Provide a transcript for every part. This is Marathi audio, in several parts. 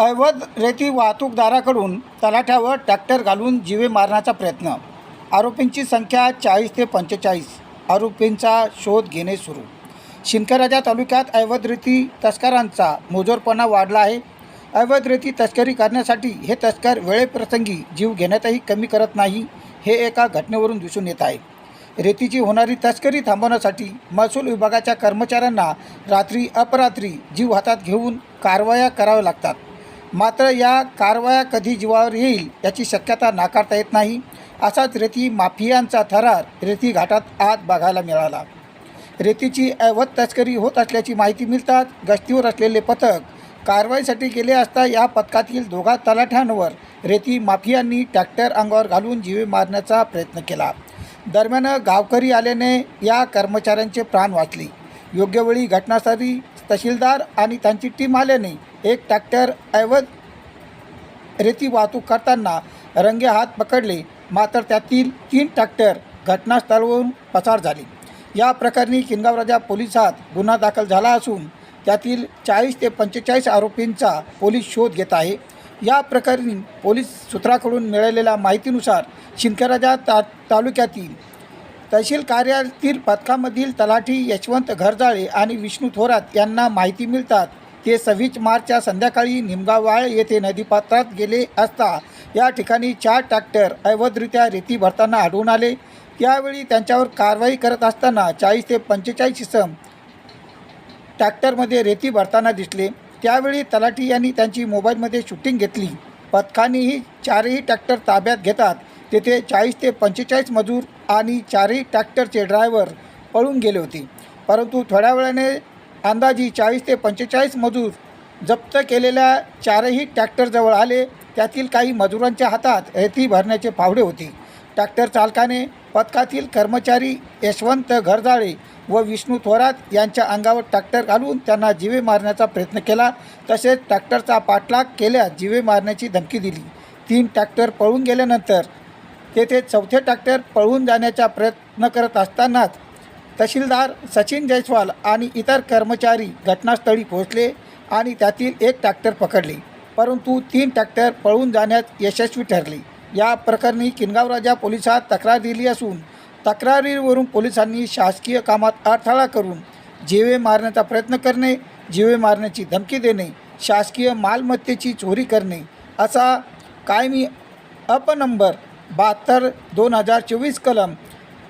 अवैध रेती वाहतूकदाराकडून तलाठ्यावर ट्रॅक्टर घालून जीवे मारण्याचा प्रयत्न. आरोपींची संख्या चाळीस ते पंचेचाळीस. आरोपींचा शोध घेणे सुरू. शिंदखेडराजा तालुक्यात अवैध रेती तस्करांचा मोजोरपणा वाढला आहे. अवैध रेती तस्करी करण्यासाठी हे तस्कर वेळेप्रसंगी जीव घेण्यातही कमी करत नाही हे एका घटनेवरून दिसून येत आहे. रेतीची होणारी तस्करी थांबवण्यासाठी महसूल विभागाच्या कर्मचाऱ्यांना रात्री अपरात्री जीव हातात घेऊन कारवाया कराव्या लागतात. मात्र या कारवाया कधी जीवावर येईल याची शक्यता नाकारता येत नाही असाच रेती माफियांचा थरार रेती घाटात आज बघायला मिळाला. रेतीची अवध तस्करी होत असल्याची माहिती मिळताच गस्तीवर असलेले पथक कारवाईसाठी गेले असता या पथकातील दोघा तलाठ्यांवर रेती माफियांनी ट्रॅक्टर अंगावर घालून जीवे मारण्याचा प्रयत्न केला. दरम्यान गावकरी आल्याने या कर्मचाऱ्यांचे प्राण वाचले. योग्य वेळी घटनास्थळी तहसीलदार आणि त्यांची टीम आल्याने एक ट्रॅक्टर अवैध रेती वाहतूक करताना रंगे हात पकडले. मात्र त्यातील तीन ट्रॅक्टर घटनास्थळावरून पसार झाले. या प्रकरणी किनगावराजा पोलिसात गुन्हा दाखल झाला असून त्यातील चाळीस ते पंचेचाळीस आरोपींचा पोलीस शोध घेत आहे. या प्रकरणी पोलीस सूत्राकडून मिळालेल्या माहितीनुसार शिंदखेराजा ता तालुक्यातील तहसील कार्यालयातील पथकामधील तलाठी यशवंत घरजाळे आणि विष्णू थोरात यांना माहिती मिळतात. ते सव्वीस मार्चच्या संध्याकाळी निमगावाळ येथे नदीपात्रात गेले असता या ठिकाणी चार ट्रॅक्टर अवैधरित्या रेती भरताना आढळून आले. त्यावेळी त्यांच्यावर कारवाई करत असताना चाळीस ते पंचेचाळीस इसम ट्रॅक्टरमध्ये रेती भरताना दिसले. त्यावेळी तलाठी यांनी त्यांची मोबाईलमध्ये शूटिंग घेतली. पथकानेही चारही ट्रॅक्टर ताब्यात घेतात. तेथे चाळीस ते पंचेचाळीस मजूर आणि चारही ट्रॅक्टरचे ड्रायव्हर पळून गेले होते. परंतु थोड्या वेळाने अंदाजी चाळीस ते पंचेचाळीस मजूर जप्त केलेल्या चारही ट्रॅक्टरजवळ आले. त्यातील काही मजुरांच्या हातात रेती भरण्याचे फावडे होते. ट्रॅक्टर चालकाने पथकातील कर्मचारी यशवंत घरजाळे व विष्णू थोरात यांच्या अंगावर ट्रॅक्टर घालून त्यांना जीवे मारण्याचा प्रयत्न केला. तसेच ट्रॅक्टरचा पाठलाग केल्यास जीवे मारण्याची धमकी दिली. तीन ट्रॅक्टर पळून गेल्यानंतर तेथे चौथे ट्रॅक्टर पळून जाण्याचा प्रयत्न करत असतानाच तहसीलदार सचिन जयस्वाल आणि इतर कर्मचारी घटनास्थळी पोहोचले आणि त्यातील एक ट्रॅक्टर पकडले. परंतु तीन ट्रॅक्टर पळून जाण्यात यशस्वी ठरले. या प्रकरणी किनगावराजा पोलिसात तक्रार दिली असून तक्रारीवरून पोलिसांनी शासकीय कामात अडथळा करून जीवे मारण्याचा प्रयत्न करणे जीवे मारण्याची धमकी देणे शासकीय मालमत्तेची चोरी करणे असा कायमी अपनंबर बहात्तर दोन हजार चोवीस कलम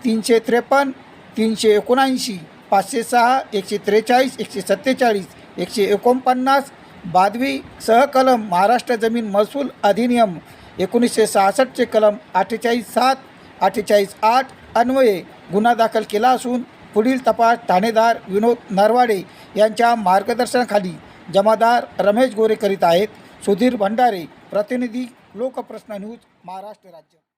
तीनशे त्रेपन्न तीनशे एकोणऐंशी पाचशे सहा एकशे त्रेचाळीस एकशे सत्तेचाळीस एकशे एकोणपन्नास बादवी सहकलम महाराष्ट्र जमीन महसूल अधिनियम एकोणीसशे सहासष्टचे कलम अठ्ठेचाळीस सात अठ्ठेचाळीस आठ अन्वये गुन्हा दाखल केला असून पुढील तपास ठाणेदार विनोद नरवाडे यांच्या मार्गदर्शनाखाली जमादार रमेश गोरे करीत आहेत. सुधीर भंडारे प्रतिनिधी लोकप्रश्न न्यूज महाराष्ट्र राज्य.